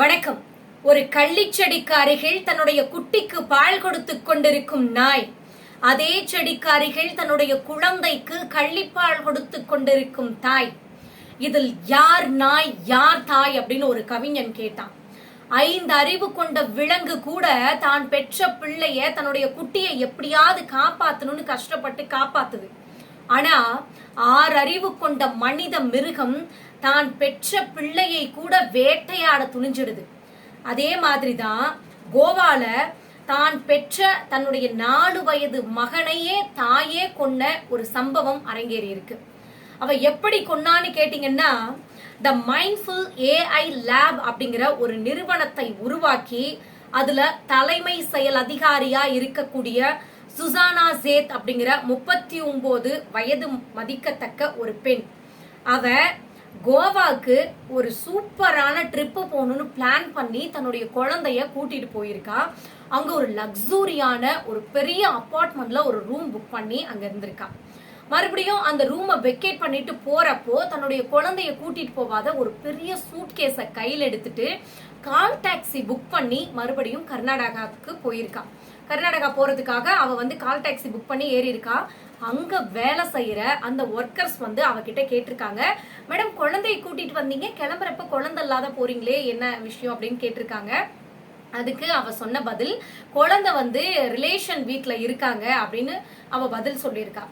வணக்கம். ஒரு கள்ளிச்செடிக்கு அருகில் தன்னுடைய குட்டிக்கு பால் கொடுத்து கொண்டிருக்கும் நாய். அதே செடிக்கு அருகில் தன்னுடைய குழந்தைக்கு கள்ளிப்பால் கொடுத்து கொண்டிருக்கும் தாய். இதில் யார் நாய் யார் தாய் அப்படின்னு ஒரு கவிஞன் கேட்டான். ஐந்து அறிவு கொண்ட விலங்கு கூட தான் பெற்ற பிள்ளைய தன்னுடைய குட்டியை எப்படியாவது காப்பாத்தணும்னு கஷ்டப்பட்டு காப்பாத்துது. ஆனா ஆறு அறிவு கொண்ட மனித மிருகம் தான் பெற்ற பிள்ளையை கூட வேட்டையாட துணிஞ்சிடுது. அதே மாதிரிதான் கோவால தான் பெற்ற தன்னுடைய நாலு வயது மகனையே தாயே கொன்ன ஒரு சம்பவம் அரங்கேறி இருக்கு அவ எப்படி கொன்னான்னு கேட்டீங்கன்னா த மைண்ட்ஃபுல் ஏஐ லேப் அப்படிங்கிற ஒரு நிறுவனத்தை உருவாக்கி அதுல தலைமை செயல் அதிகாரியா இருக்கக்கூடிய சுசானா சேத் அப்படிங்கிற முப்பத்தி ஒன்பது வயது மதிக்கத்தக்க ஒரு பெண். அவ கோவாக்கு ஒரு சூப்பரான ட்ரிப்பு போகணும்னு பிளான் பண்ணி தன்னுடைய குழந்தைய கூட்டிட்டு போயிருக்கா. அங்க ஒரு லக்ஸூரியான ஒரு பெரிய அப்பார்ட்மெண்ட்ல ஒரு ரூம் புக் பண்ணி அங்க இருந்திருக்கா. மறுபடியும் அந்த ரூமை வெக்கேட் பண்ணிட்டு போறப்போ தன்னுடைய குழந்தைய கூட்டிட்டு போவாத ஒரு பெரிய சூட் கேஸ கையில் எடுத்துட்டு கால் டாக்ஸி புக் பண்ணி மறுபடியும் கர்நாடகாவுக்கு போயிருக்கான் கர்நாடகா போறதுக்காக அவ வந்து கால் டாக்ஸி புக் பண்ணி ஏறி இருக்கா அங்க வேலை செய்யற அந்த ஒர்க்கர்ஸ் வந்து அவகிட்ட கேட்டிருக்காங்க. மேடம் குழந்தைய கூட்டிட்டு வந்தீங்க. கிளம்புறப்ப குழந்தை இல்லாத போறீங்களே என்ன விஷயம்? அப்படின்னு கேட்டிருக்காங்க. அதுக்கு அவ சொன்ன பதில் குழந்தை வந்து ரிலேஷன் வீட்ல இருக்காங்க அப்படின்னு அவ பதில் சொல்லியிருக்கா.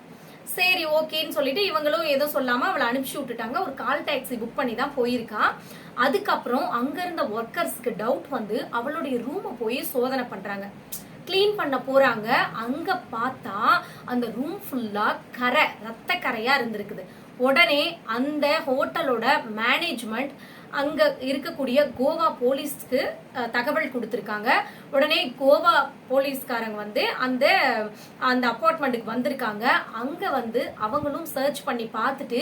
சரி ஓகேன்னு சொல்லிட்டு இவங்களும் எதுவும் சொல்லாம அவளை அனுப்பிச்சு விட்டுட்டாங்க. ஒரு கால் டாக்ஸி புக் பண்ணி தான் போயிருக்கான் அதுக்கப்புறம் அங்க இருந்த ஒர்க்கர்ஸ்க்கு டவுட் வந்து அவளுடைய ரூமை போய் சோதனை பண்றாங்க. க்ளீன் பண்ண போறாங்க. அங்க பார்த்தா அந்த ரூம் ஃபுல்லா கரை ரத்த கரையா இருந்திருக்குது. உடனே அந்த ஹோட்டலோட மேனேஜ்மெண்ட் அங்க இருக்கக்கூடிய கோவா போலீஸ்க்கு தகவல் கொடுத்திருக்காங்க. உடனே கோவா போலீஸ்காரங்க வந்து அந்த அந்த அப்பார்ட்மெண்ட்டுக்கு வந்திருக்காங்க. அங்க வந்து அவங்களும் சர்ச் பண்ணி பார்த்துட்டு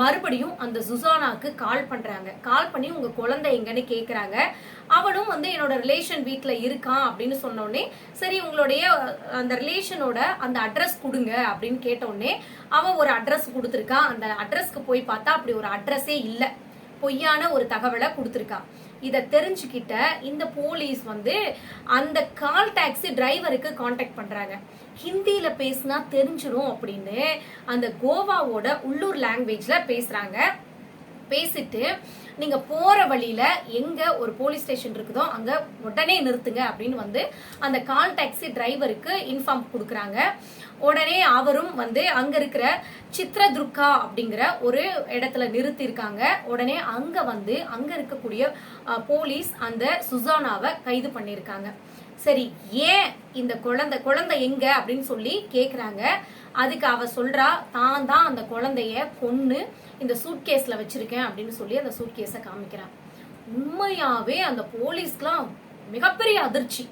மறுபடியும் அந்த சுசானாக்கு கால் பண்றாங்க. கால் பண்ணி உங்க குழந்தை எங்கன்னு கேக்குறாங்க. அவனும் வந்து என்னோட ரிலேஷன் வீட்டில் இருக்கான் அப்படின்னு சொன்னோடனே சரி உங்களுடைய அந்த ரிலேஷனோட அந்த அட்ரஸ் கொடுங்க அப்படின்னு கேட்டோடனே அவன் ஒரு அட்ரஸ் கொடுத்துருக்கான். அந்த அட்ரஸ்க்கு போய் பார்த்தா அப்படி ஒரு அட்ரஸே இல்லை. பொய்யான ஒரு தகவலை கொடுத்துருக்கா. இதை தெரிஞ்சுக்கிட்ட இந்த போலீஸ் வந்து அந்த கால் டாக்ஸி டிரைவருக்கு காண்டாக்ட் பண்றாங்க. ஹிந்தியில பேசினா தெரிஞ்சிடும் அப்படின்னு அந்த கோவாவோட உள்ளூர் லாங்குவேஜ்ல பேசுறாங்க. பேசிட்டு நீங்க போற வழியில எங்க ஒரு போலீஸ் ஸ்டேஷன் இருக்குதோ அங்க உடனே நிறுத்துங்க அப்படின்னு வந்து அந்த கால் டாக்ஸி டிரைவருக்கு இன்ஃபார்ம் கொடுக்குறாங்க. உடனே அவரும் வந்து அங்க இருக்கிற சித்ரதுர்கா அப்படிங்கிற ஒரு இடத்துல நிறுத்தியிருக்காங்க. உடனே அங்க வந்து அங்க இருக்கக்கூடிய போலீஸ் அந்த சுசானாவை கைது பண்ணியிருக்காங்க. சரி ஏன் இந்த குழந்தை குழந்தை எங்க அப்படின்னு சொல்லி கேக்குறாங்க. அதுக்கு அவ சொல்றா தான் தான் அந்த குழந்தைய பொண்ணு இந்த சூட்கேஸ்ல வச்சிருக்கேன் அப்படின்னு சொல்லி அந்த சூட்கேஸை காமிக்கிறான். உண்மையாவே அந்த போலீஸ்க்குலாம் மிகப்பெரிய அதிர்ச்சி.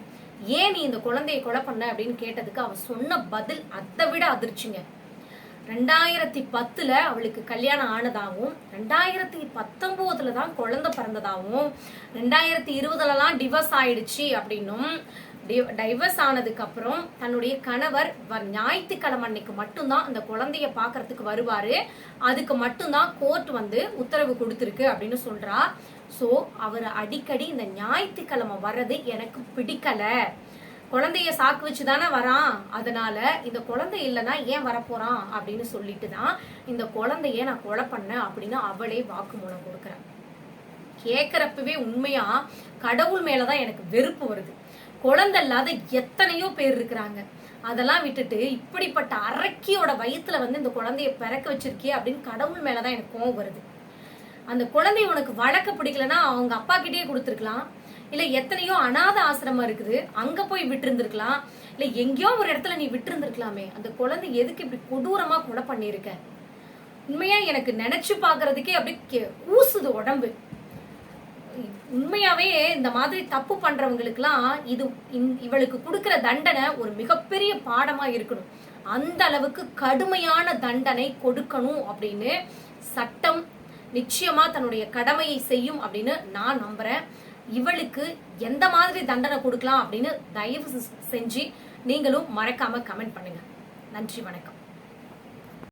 ஏன் நீ இந்த குழந்தையை கொலை பண்ண அப்படின்னு கேட்டதுக்கு அவ சொன்ன பதில் அதை விட அதிர்ச்சிங்க. ரெண்டாயிரத்தி பத்துல அவளுக்கு கல்யாணம் ஆனதாகவும் ரெண்டாயிரத்தி பத்தொன்பதுல தான் குழந்தை பிறந்ததாகவும் ரெண்டாயிரத்தி இருபதுலலாம் டிவர்ஸ் ஆயிடுச்சு அப்படின்னும் டைவர்ஸ் ஆனதுக்கு அப்புறம் தன்னுடைய கணவர் ஞாயிற்றுக்கிழமை அன்னைக்கு மட்டும்தான் அந்த குழந்தைய பார்க்கறதுக்கு வருவாரு. அதுக்கு மட்டும்தான் கோர்ட் வந்து உத்தரவு கொடுத்துருக்கு அப்படின்னு சொல்றா. சோ அவர் அடிக்கடி இந்த ஞாயிற்றுக்கிழமை வர்றது எனக்கு பிடிக்கல. குழந்தைய சாக்கு வச்சு தானே வரான். அதனால இந்த குழந்தை இல்லைன்னா ஏன் வரப்போறான் அப்படின்னு சொல்லிட்டு தான் இந்த குழந்தைய நான் கொலை பண்ணேன் அப்படின்னு அவளே வாக்குமூலம் கொடுக்குறேன் கேட்கறப்பவே உண்மையா கடவுள் மேலதான் எனக்கு வெறுப்பு வருது. குழந்தை இல்லாத எத்தனையோ பேர் இருக்கிறாங்க. அதெல்லாம் விட்டுட்டு இப்படிப்பட்ட அரக்கியோட வயிற்றுல வந்து இந்த குழந்தைய பிறக்க வச்சிருக்கியே அப்படின்னு கடவுள் மேலதான் எனக்கு கோவம் வருது. அந்த குழந்தைய உனக்கு வழக்க பிடிக்கலன்னா அவங்க அப்பா கிட்டேயே கொடுத்துருக்கலாம். இல்ல எத்தனையோ அனாதை ஆசிரமம் இருக்குது. அங்க போய் விட்டு இல்ல எங்கேயோ ஒரு இடத்துல நீ விட்டு இருந்திருக்கலாமே அந்த குழந்தை எதுக்கு இப்படி கொடூரமா கொலை பண்ணியிருக்க? உண்மையா எனக்கு நினைச்சு பாக்குறதுக்கே அப்படியே ஊசுது கூசுது உடம்பு. உண்மையாவே இந்த மாதிரி தப்பு பண்றவங்களுக்குலாம் இது இவளுக்கு கொடுக்கிற தண்டனை ஒரு மிகப்பெரிய பாடமா இருக்கணும். அந்த அளவுக்கு கடுமையான தண்டனை கொடுக்கணும் அப்படின்னு சட்டம் நிச்சயமா தன்னுடைய கடமையை செய்யும் அப்படின்னு நான் நம்புறேன். இவளுக்கு எந்த மாதிரி தண்டனை கொடுக்கலாம் அப்படின்னு தயவு செஞ்சு நீங்களும் மறக்காம கமெண்ட் பண்ணுங்க. நன்றி வணக்கம்.